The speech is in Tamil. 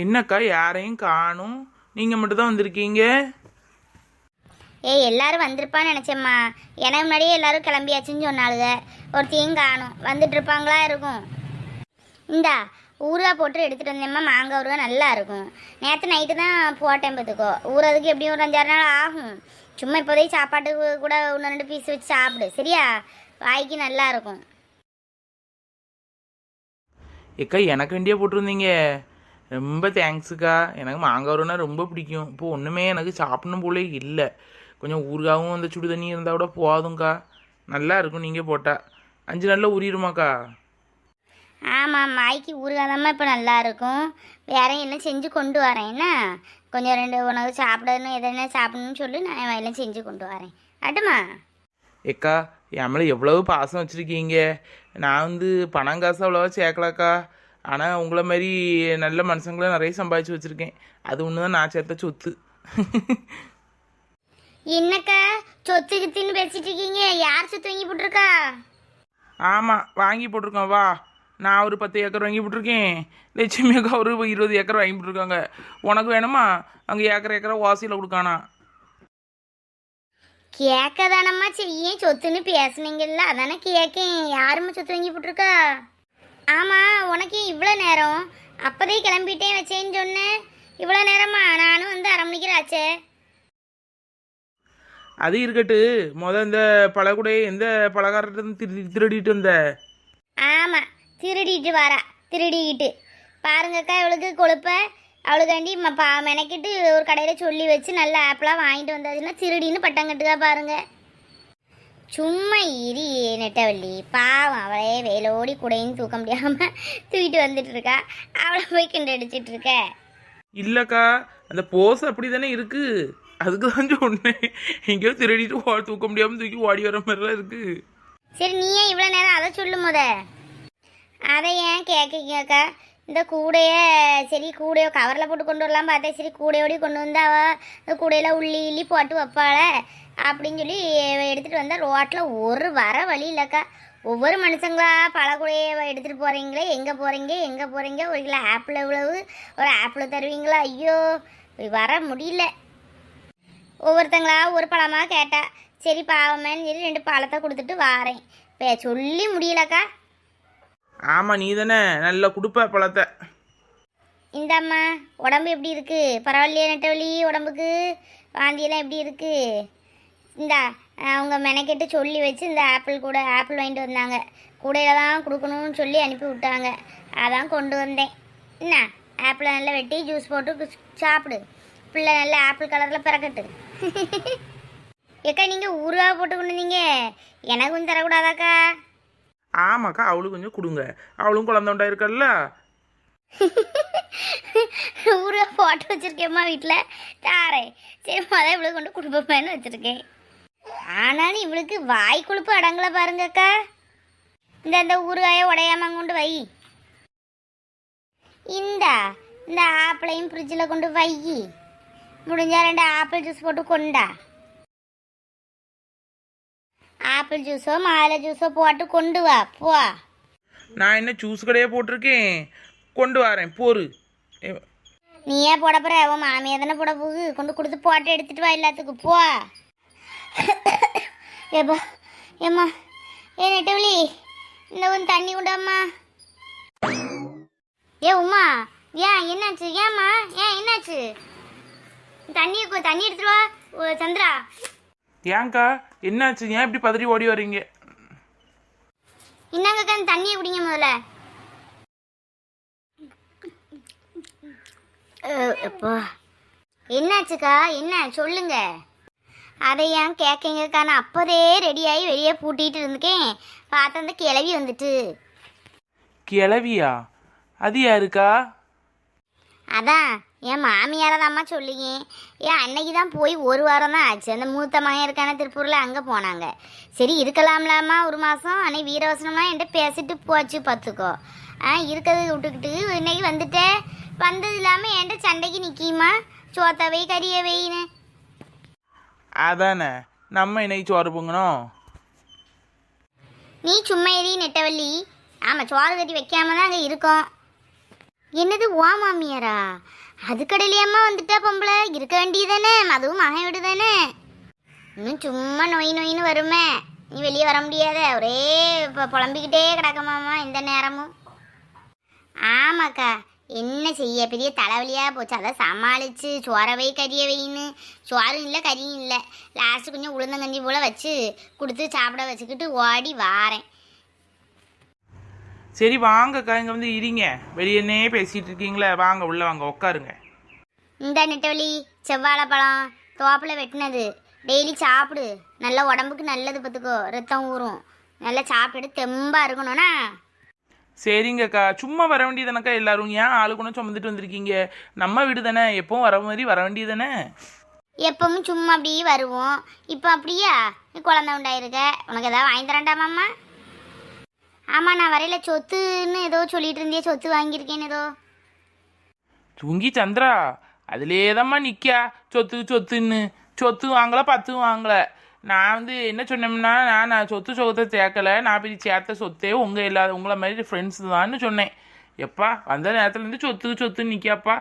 என்னக்கா யாரையும் காணும்? நீங்கள் மட்டும் தான் வந்திருக்கீங்க? ஏய் எல்லாரும் வந்திருப்பான்னு நினச்சேம்மா. எனக்கு முன்னாடியே எல்லாரும் கிளம்பியாச்சுன்னு சொன்னாளுங்க ஒருத்தையும் காணும். வந்துட்டு இருப்பாங்களா இருக்கும். இந்தா ஊறுகாய் போட்டு எடுத்துகிட்டு வந்தேம்மா. மாங்காய் ஊறுகாய் நல்லா இருக்கும். நேற்று நைட்டு தான் போட்டேன் பார்த்துக்கோ. ஊறதுக்கு எப்படியும் ஒரு அஞ்சாறு நாள் ஆகும். சும்மா இப்போதைக்கு சாப்பாட்டுக்கு கூட ஒன்று ரெண்டு பீஸ் வச்சு சாப்பிடு. சரியா? வாய்க்கு நல்லா இருக்கும். ஏக்கா எனக்கு வேண்டிய போட்டிருந்தீங்க. ரொம்ப தேங்க்ஸுக்கா. எனக்கு மாங்காய் வரும்னா ரொம்ப பிடிக்கும். இப்போ ஒன்றுமே எனக்கு சாப்பிடணும் போலே இல்லை. கொஞ்சம் ஊறுகாவும் அந்த சுடு தண்ணி இருந்தால் கூட போதும்க்கா. நல்லா இருக்கும் நீங்கள் போட்டால் அஞ்சு நாளில் உரியுமாக்கா ஆமாம் வாய்க்கு ஊறுகாய் தாம்மா இப்போ நல்லா இருக்கும். வேற என்ன செஞ்சு கொண்டு வரேன்? என்ன? கொஞ்சம் ரெண்டு உனக்கு சாப்பிடணும் எதனா சாப்பிடணும்னு சொல்லி நான் எல்லாம் செஞ்சு கொண்டு வரேன். அட்டுமா ஏக்கா என் மேலே எவ்வளவு பாசம் வச்சுருக்கீங்க? நான் வந்து பணம் காசு அவ்வளோவா சேர்க்கலக்கா. ஆனால் உங்களை மாதிரி நல்ல மனுஷங்களை நிறைய சம்பாதிச்சு வச்சுருக்கேன். அது ஒன்று தான் நான் சேர்த்த சொத்து. என்னக்கா? சொத்து கித்துன்னு பேசிட்டு இருக்கீங்க. யார் சொத்து வாங்கி போட்டிருக்கா? ஆமாம் வாங்கி போட்டிருக்கோம். வா. நான் ஒரு பத்து ஏக்கர் வாங்கி போட்டிருக்கேன். லட்சுமி அக்கா ஒரு இருபது ஏக்கர் வாங்கி போட்டிருக்காங்க. உனக்கு வேணுமா? அங்கே ஏக்கர் ஏக்கரா வாசியில் கொடுக்கானா? கேட்க தானம்மா செய்ய சொத்துன்னு பேசுனீங்கல்ல? அதானே கேட்கேன் யாரும்மா சொத்து வாங்கி போட்டிருக்கா? ஆமாம் உனக்கு இவ்வளோ நேரம்? அப்போதே கிளம்பிட்டேன் வச்சேன்னு சொன்னேன் இவ்வளோ நேரமா? நானும் வந்து அரை மணிக்கு ஆச்சே அது இருக்கட்டு. முத இந்த பழகுடைய எந்த பலகாரத்தை திரு திருடிட்டு வந்த? ஆமாம் திருடிட்டு வரா. திருடிக்கிட்டு. பாருங்கக்கா இவளுக்கு கொழுப்ப. அவளுக்காண்டி மெனக்கிட்டு ஒரு கடையில் சொல்லி வச்சு நல்ல ஆப்பிளாக வாங்கிட்டு வந்தாச்சுன்னா திருடின்னு பட்டம் கட்டுக்கா பாருங்க. சும்மா இரி நெட்டவள்ளி. பாவம் அவளே வேலோடி கூடையும் தூக்க முடியாமல் தூக்கிட்டு வந்துட்டு இருக்கா. அவளை போய் கிண்ட அடிச்சிட்டு இருக்க இல்லைக்கா அந்த போஸ் அப்படி தானே இருக்கு. அதுக்கு தான் சொன்னேன். எங்கேயோ திருடிட்டு தூக்க முடியாமல் தூக்கி ஓடி வர மாதிரிலாம் இருக்கு. சரி நீ ஏன் இவ்வளோ நேரம் அதை சொல்லு முத. அதை ஏன் கேட்கீங்கக்கா இந்த கூடைய சரி கூடையோ கவரில் போட்டு கொண்டு வரலாம் பார்த்தேன். சரி கூடையோடி கொண்டு வந்து அவள் இந்த கூடையில் உள்ளி இல்லி போட்டு வைப்பாள. அப்படின்னு சொல்லி எடுத்துகிட்டு வந்தால் ரோட்டில் ஒரு வர வழி இல்லைக்கா. ஒவ்வொரு மனுஷங்களா பல கூடையை எடுத்துகிட்டு போகிறீங்களே எங்கே போகிறீங்க எங்கே போகிறீங்க ஒரு கிலோ ஆப்பிள் எவ்வளவு? ஒரு ஆப்பிள் தருவீங்களா? ஐயோ வர முடியல. ஒவ்வொருத்தங்களா ஒரு பழமாக கேட்டா சரி பாவமேன்னு சொல்லி ரெண்டு பழத்தை கொடுத்துட்டு வாரேன். இப்போ சொல்லி முடியலக்கா. ஆமாம் நீ தானே நல்லா கொடுப்ப பழத்தை. இந்தாம்மா உடம்பு எப்படி இருக்கு? பரவாயில்லையா நெட்டவழி உடம்புக்கு. வாந்தியெல்லாம் எப்படி இருக்கு? இந்தா அவங்க மெனக்கெட்டு சொல்லி வச்சு இந்த ஆப்பிள் கூட ஆப்பிள் வாங்கிட்டு வந்தாங்க. கூடையில தான் கொடுக்கணும்னு சொல்லி அனுப்பி விட்டாங்க. அதான் கொண்டு வந்தேன். என்ன ஆப்பிளை நல்லா வெட்டி ஜூஸ் போட்டு சாப்பிடு. பிள்ளை நல்லா ஆப்பிள் கலரில் பிறக்கட்டு. ஏக்கா நீங்கள் ஊருவா போட்டு கொண்டு வந்தீங்க. எனக்கும் தரக்கூடாதாக்கா? ஆமாக்கா அவளுக்கு கொஞ்சம் கொடுங்க. அவளும் குழந்தை உண்டா இருக்கல்ல ஊறுகா போட்டு வச்சிருக்கேம்மா வீட்டில் தாரேன் சரி மொதல் இவ்வளோ கொண்டு குடும்பமேனு வச்சிருக்கேன். ஆனாலும் இவளுக்கு வாய் கொழுப்பு அடங்கலை பாருங்கக்கா இந்த இந்த ஊறுகாயை உடையாம கொண்டு வை. இந்தா இந்த ஆப்பிளையும் ஃப்ரிட்ஜில் கொண்டு வை. முடிஞ்சா ரெண்டு ஆப்பிள் ஜூஸ் போட்டு கொண்டா. ஆப்பிள் ஜூஸோ மாலை ஜூஸோ போட்டு கொண்டு வா போ. நான் என்ன ஜூஸ் கடையே போட்டிருக்கேன். கொண்டு வரேன் போரு. ஏ- நீ ஏன் போட போற உன் மாமியா தானே போட போகுது. கொண்டு கொடுத்து போட்டு எடுத்துட்டு வா எல்லாத்துக்கும் போ. ஏப்பா ஏம்மா ஏ நெட்டவழி இந்த கொஞ்சம் தண்ணி கொண்டாம்மா. ஏ உமா ஏன் என்னாச்சு? ஏம்மா ஏன் என்னாச்சு? தண்ணி தண்ணி எடுத்துட்டு வா சந்திரா. ஏன்க்கா என்னாச்சு? ஏன் இப்படி பதறி ஓடி வர்றீங்க? இன்னாங்கக்கா இந்த தண்ணியை குடிங்க முதல்ல. அப்பா. என்னாச்சுக்கா? என்ன? சொல்லுங்க. அதை ஏன் கேட்கங்கக்கா நான் அப்போதே ரெடியாகி வெளியே பூட்டிட்டு இருந்துக்கேன். பார்த்தா அந்த கிளவி வந்துட்டு. கிளவியா? அது யாருக்கா? அதான். என் மாமியார தாம்மா சொல்லிங்க என் அன்னைக்கு தான் போய் ஒரு வாரம் தான் ஆச்சு. அந்த மூத்த மகன் இருக்கான திருப்பூரில் அங்கே போனாங்க. சரி இருக்கலாம்லாமா ஒரு மாதம் அன்னைக்கு வீரவசனமாக என்கிட்ட பேசிட்டு போச்சு பார்த்துக்கோ ஆ இருக்கிறது விட்டுக்கிட்டு இன்னைக்கு வந்துட்டேன் வந்தது இல்லாமல் என்கிட்ட சண்டைக்கு நிற்கிமா சோத்தவை கறியவைன்னு அதானே நம்ம இன்னைக்கு சோறு பொங்கணும். நீ சும்மா எரி நெட்டவள்ளி. ஆமாம் சோறு கட்டி வைக்காம தான் அங்கே இருக்கோம். என்னது ஓ மாமியாரா? அது கடையிலையம்மா வந்துட்டா பொம்பளை. இருக்க வேண்டியதானே அதுவும் மகன் வீடு தானே இன்னும் சும்மா நொய் நொயின்னு வருமே. நீ வெளியே வர முடியாத. ஒரே இப்போ புலம்பிக்கிட்டே கிடக்கமாமா இந்த நேரமும். ஆமாக்கா என்ன செய்ய? பெரிய தலைவலியாக போச்சு. அதை சமாளித்து சோறவை கறிய வைன்னு. சோறும் இல்லை கறியும் இல்லை. லாஸ்ட்டு கொஞ்சம் உளுந்தங்கஞ்சி போல் வச்சு கொடுத்து சாப்பிட வச்சுக்கிட்டு ஓடி வாரேன். சரி வாங்கக்கா இங்கே வந்து இருங்க. வெளியனே பேசிகிட்டு இருக்கீங்களே. வாங்க உள்ளே வாங்க உட்காருங்க இந்த நெட்டவலி செவ்வாழைப்பழம் தோப்பில் வெட்டினது. டெய்லி சாப்பிடு. நல்ல உடம்புக்கு நல்லது பார்த்துக்கோ. ரத்தம் ஊறும். நல்லா சாப்பிட்டு தெம்பாக இருக்கணும்னா? சரிங்கக்கா. சும்மா வர வேண்டியதானக்கா எல்லாரும்? ஏன் ஆளுக்குன்னு சுமந்துட்டு வந்திருக்கீங்க? நம்ம வீடு தானே எப்பவும் வர மாதிரி வர வேண்டியதானே எப்பவும் சும்மா அப்படியே வருவோம். இப்போ அப்படியா? நீ குழந்தை உண்டாயிருக்க. உனக்கு ஏதாவது வாங்கி தரேன்டாமாம்மா ஆமாம் நான் வரையில். சொத்துன்னு ஏதோ சொல்லிட்டு இருந்தியே சொத்து வாங்கியிருக்கேன்னு ஏதோ. தூங்கி சந்திரா அதுலேயே தான்மா நிற்கா சொத்து சொத்துன்னு. சொத்து வாங்கல பத்து வாங்கல. நான் வந்து என்ன சொன்னோம்னா நான் நான் சொத்து சொத்தை சேர்க்கல. நான் போய் சேர்த்த சொத்தே உங்கள் இல்லாத உங்களை மாதிரி ஃப்ரெண்ட்ஸ் தான்னு சொன்னேன். எப்பா வந்த நேரத்துலேருந்து சொத்து சொத்துன்னு நிற்காப்பா